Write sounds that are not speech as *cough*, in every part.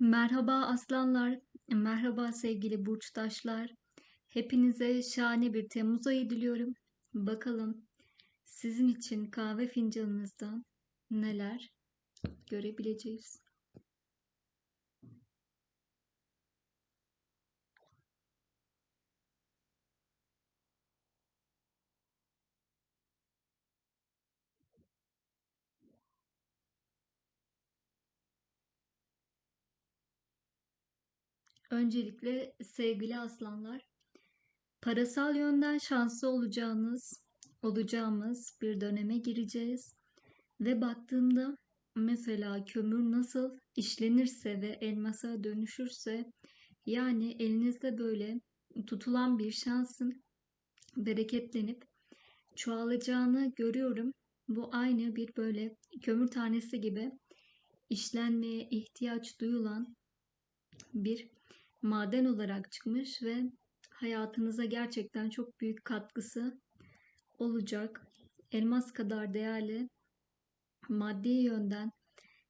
Merhaba aslanlar, merhaba sevgili burçtaşlar. Hepinize şahane bir Temmuz ayı diliyorum. Bakalım sizin için kahve fincanınızdan neler görebileceğiz. Öncelikle sevgili aslanlar, parasal yönden şanslı olacağınız, olacağımız bir döneme gireceğiz. Ve baktığımda mesela kömür nasıl işlenirse ve elmasa dönüşürse yani elinizde böyle tutulan bir şansın bereketlenip çoğalacağını görüyorum. Bu aynı bir böyle kömür tanesi gibi işlenmeye ihtiyaç duyulan bir maden olarak çıkmış ve hayatınıza gerçekten çok büyük katkısı olacak. Elmas kadar değerli maddi yönden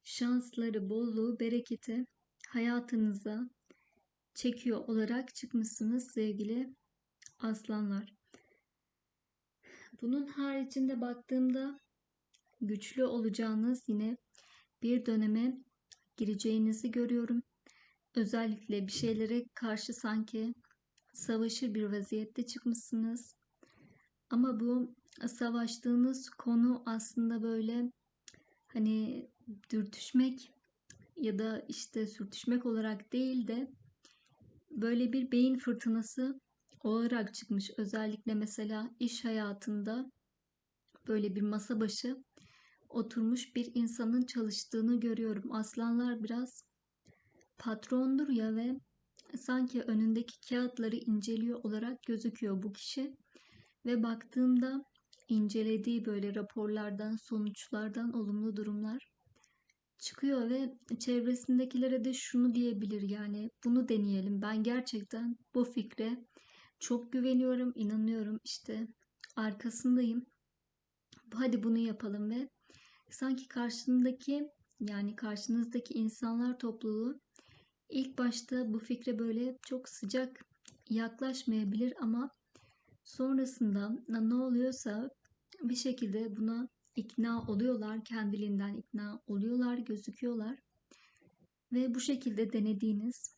şansları, bolluğu, bereketi hayatınıza çekiyor olarak çıkmışsınız sevgili aslanlar. Bunun haricinde baktığımda güçlü olacağınız yine bir döneme gireceğinizi görüyorum. Özellikle bir şeylere karşı sanki savaşır bir vaziyette çıkmışsınız. Ama bu savaştığınız konu aslında böyle hani dürtüşmek ya da işte sürtüşmek olarak değil de böyle bir beyin fırtınası olarak çıkmış. Özellikle mesela iş hayatında böyle bir masa başı oturmuş bir insanın çalıştığını görüyorum. Aslanlar biraz patrondur ya ve sanki önündeki kağıtları inceliyor olarak gözüküyor bu kişi. Ve baktığımda incelediği böyle raporlardan, sonuçlardan olumlu durumlar çıkıyor ve çevresindekilere de şunu diyebilir yani bunu deneyelim. Ben gerçekten bu fikre çok güveniyorum, inanıyorum işte arkasındayım. Hadi bunu yapalım ve sanki karşındaki yani karşınızdaki insanlar topluluğu ilk başta bu fikre böyle çok sıcak yaklaşmayabilir ama sonrasında ne oluyorsa bir şekilde buna ikna oluyorlar, kendiliğinden ikna oluyorlar, gözüküyorlar. Ve bu şekilde denediğiniz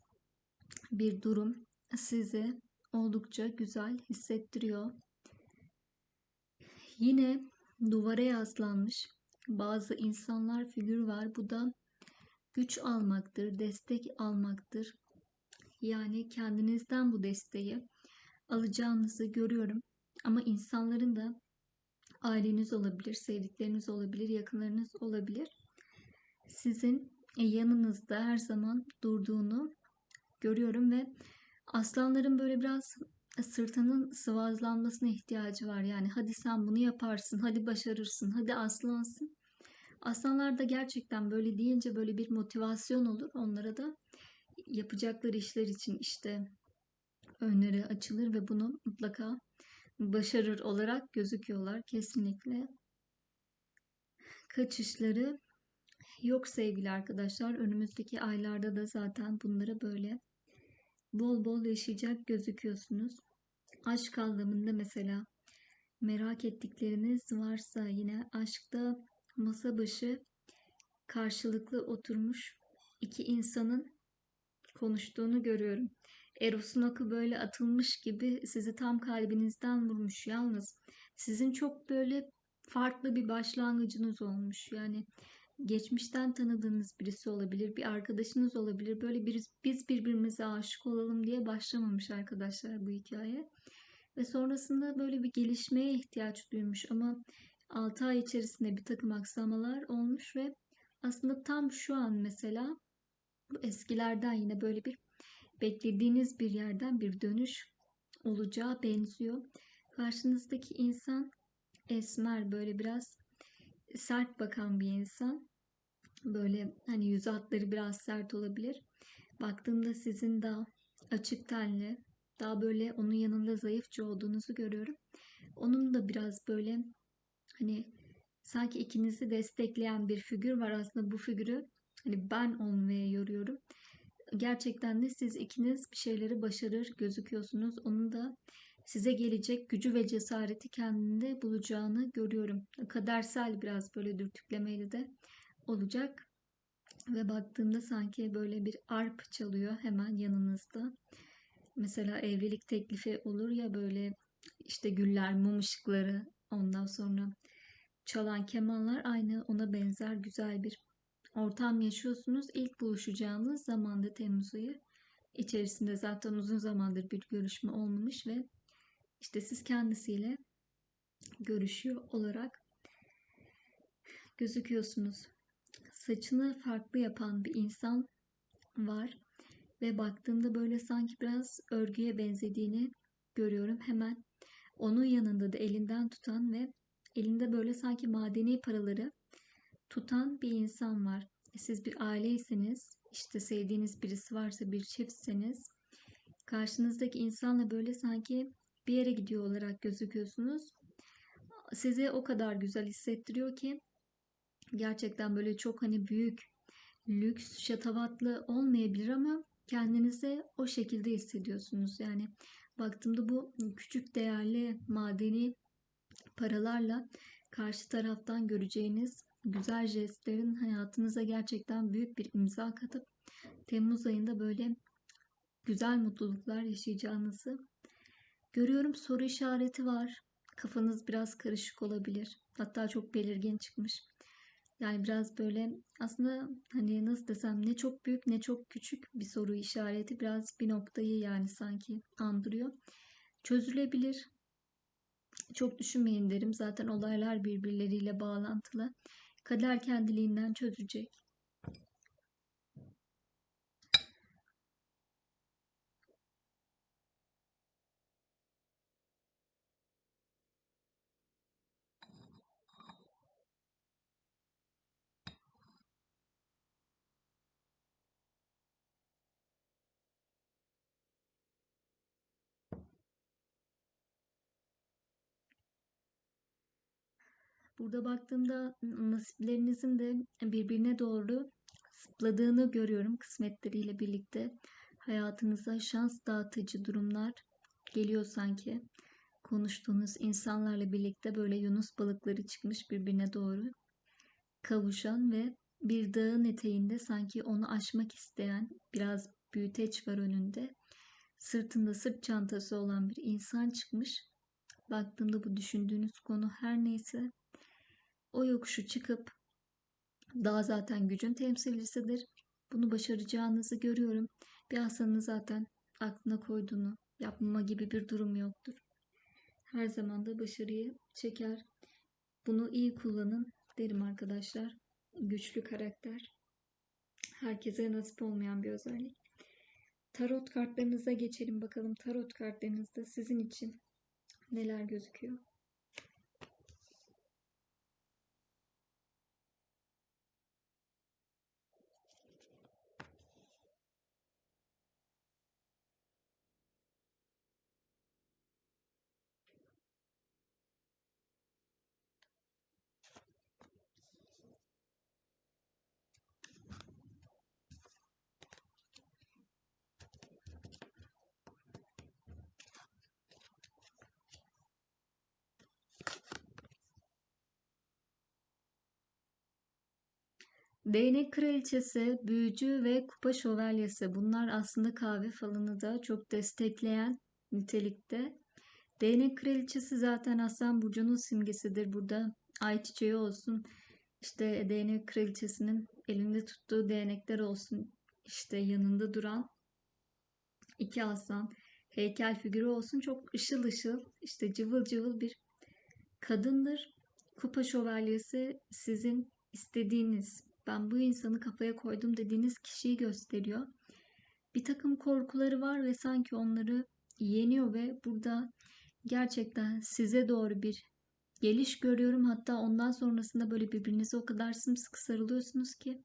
bir durum sizi oldukça güzel hissettiriyor. Yine duvara yaslanmış bazı insanlar figür var. Bu da güç almaktır, destek almaktır. Yani kendinizden bu desteği alacağınızı görüyorum. Ama insanların da aileniz olabilir, sevdikleriniz olabilir, yakınlarınız olabilir. Sizin yanınızda her zaman durduğunu görüyorum ve aslanların böyle biraz sırtının sıvazlanmasına ihtiyacı var. Yani hadi sen bunu yaparsın, hadi başarırsın, hadi aslansın. Aslanlar da gerçekten böyle deyince böyle bir motivasyon olur. Onlara da yapacakları işler için işte önleri açılır ve bunu mutlaka başarır olarak gözüküyorlar kesinlikle. Kaçışları yok sevgili arkadaşlar. Önümüzdeki aylarda da zaten bunları böyle bol bol yaşayacak gözüküyorsunuz. Aşk anlamında mesela merak ettikleriniz varsa yine aşkta masa başı karşılıklı oturmuş iki insanın konuştuğunu görüyorum. Eros'un akı böyle atılmış gibi sizi tam kalbinizden vurmuş yalnız. Sizin çok böyle farklı bir başlangıcınız olmuş. Yani geçmişten tanıdığınız birisi olabilir, bir arkadaşınız olabilir. Böyle bir, biz birbirimize aşık olalım diye başlamamış arkadaşlar bu hikaye. Ve sonrasında böyle bir gelişmeye ihtiyaç duymuş ama 6 ay içerisinde bir takım aksamalar olmuş ve aslında tam şu an mesela bu eskilerden yine böyle bir beklediğiniz bir yerden bir dönüş olacağı benziyor. Karşınızdaki insan esmer böyle biraz sert bakan bir insan. Böyle hani yüz hatları biraz sert olabilir. Baktığımda sizin daha açık tenli, daha böyle onun yanında zayıfça olduğunuzu görüyorum. Onun da biraz böyle hani sanki ikinizi destekleyen bir figür var. Aslında bu figürü hani ben olmaya yoruyorum. gerçekten de siz ikiniz bir şeyleri başarır gözüküyorsunuz. Onun da size gelecek gücü ve cesareti kendinde bulacağını görüyorum. Kadersel biraz böyle dürtüklemeli de olacak. Ve baktığımda sanki böyle bir arp çalıyor hemen yanınızda. Mesela evlilik teklifi olur ya böyle işte güller, mum ışıkları ondan sonra çalan kemanlar aynı ona benzer güzel bir ortam yaşıyorsunuz. İlk buluşacağınız zamanda Temmuz ayı içerisinde zaten uzun zamandır bir görüşme olmamış ve işte siz kendisiyle görüşüyor olarak gözüküyorsunuz. Saçını farklı yapan bir insan var ve baktığımda böyle sanki biraz örgüye benzediğini görüyorum. Hemen onun yanında da elinden tutan ve elinde böyle sanki madeni paraları tutan bir insan var. Siz bir aileyseniz, işte sevdiğiniz birisi varsa bir çiftseniz, karşınızdaki insanla böyle sanki bir yere gidiyor olarak gözüküyorsunuz. Size o kadar güzel hissettiriyor ki gerçekten böyle çok hani büyük, lüks, şatavatlı olmayabilir ama kendinize o şekilde hissediyorsunuz. Yani baktığımda bu küçük değerli madeni paralarla karşı taraftan göreceğiniz güzel jestlerin hayatınıza gerçekten büyük bir imza katıp Temmuz ayında böyle güzel mutluluklar yaşayacağınızı görüyorum. Soru işareti var. Kafanız biraz karışık olabilir. Hatta çok belirgin çıkmış. Yani biraz böyle aslında hani nasıl desem ne çok büyük ne çok küçük bir soru işareti biraz bir noktayı yani sanki andırıyor. Çözülebilir. Çok düşünmeyin derim. Zaten olaylar birbirleriyle bağlantılı. Kader kendiliğinden çözecek. Burada baktığımda nasiplerinizin de birbirine doğru zıpladığını görüyorum kısmetleriyle birlikte. Hayatınıza şans dağıtıcı durumlar geliyor sanki. Konuştuğunuz insanlarla birlikte böyle yunus balıkları çıkmış birbirine doğru kavuşan ve bir dağın eteğinde sanki onu aşmak isteyen biraz büyüteç var önünde. Sırtında sırt çantası olan bir insan çıkmış. Baktığımda bu düşündüğünüz konu her neyse o yokuşu çıkıp daha zaten gücün temsilcisidir. Bunu başaracağınızı görüyorum. Bir aslanın zaten aklına koyduğunu yapmama gibi bir durum yoktur. Her zaman da başarıyı çeker. Bunu iyi kullanın derim arkadaşlar. Güçlü karakter. Herkese nasip olmayan bir özellik. Tarot kartlarınıza geçelim bakalım. Tarot kartlarınızda sizin için neler gözüküyor? Değnek kraliçesi, büyücü ve kupa şövalyesi bunlar aslında kahve falını da çok destekleyen nitelikte. Değnek kraliçesi zaten Aslan Burcu'nun simgesidir. Burada ayçiçeği olsun, işte değnek kraliçesinin elinde tuttuğu değnekler olsun, işte yanında duran iki aslan heykel figürü olsun çok ışıl ışıl, işte cıvıl cıvıl bir kadındır. Kupa şövalyesi sizin istediğiniz ben bu insanı kafaya koydum dediğiniz kişiyi gösteriyor. Bir takım korkuları var ve sanki onları yeniyor ve burada gerçekten size doğru bir geliş görüyorum. Hatta ondan sonrasında böyle birbirinize o kadar sımsıkı sarılıyorsunuz ki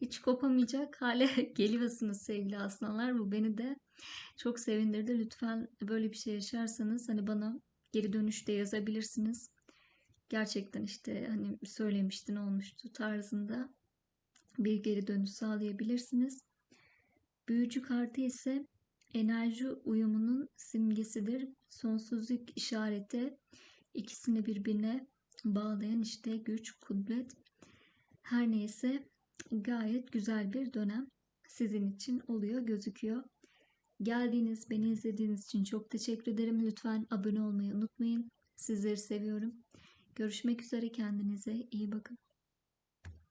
hiç kopamayacak hale *laughs* geliyorsunuz sevgili aslanlar. Bu beni de çok sevindirdi. Lütfen böyle bir şey yaşarsanız hani bana geri dönüşte yazabilirsiniz. Gerçekten işte hani söylemiştin olmuştu tarzında bir geri dönüş sağlayabilirsiniz. Büyücü kartı ise enerji uyumunun simgesidir. Sonsuzluk işareti ikisini birbirine bağlayan işte güç, kudret. Her neyse gayet güzel bir dönem sizin için oluyor gözüküyor. Geldiğiniz, beni izlediğiniz için çok teşekkür ederim. Lütfen abone olmayı unutmayın. Sizleri seviyorum. Görüşmek üzere kendinize iyi bakın.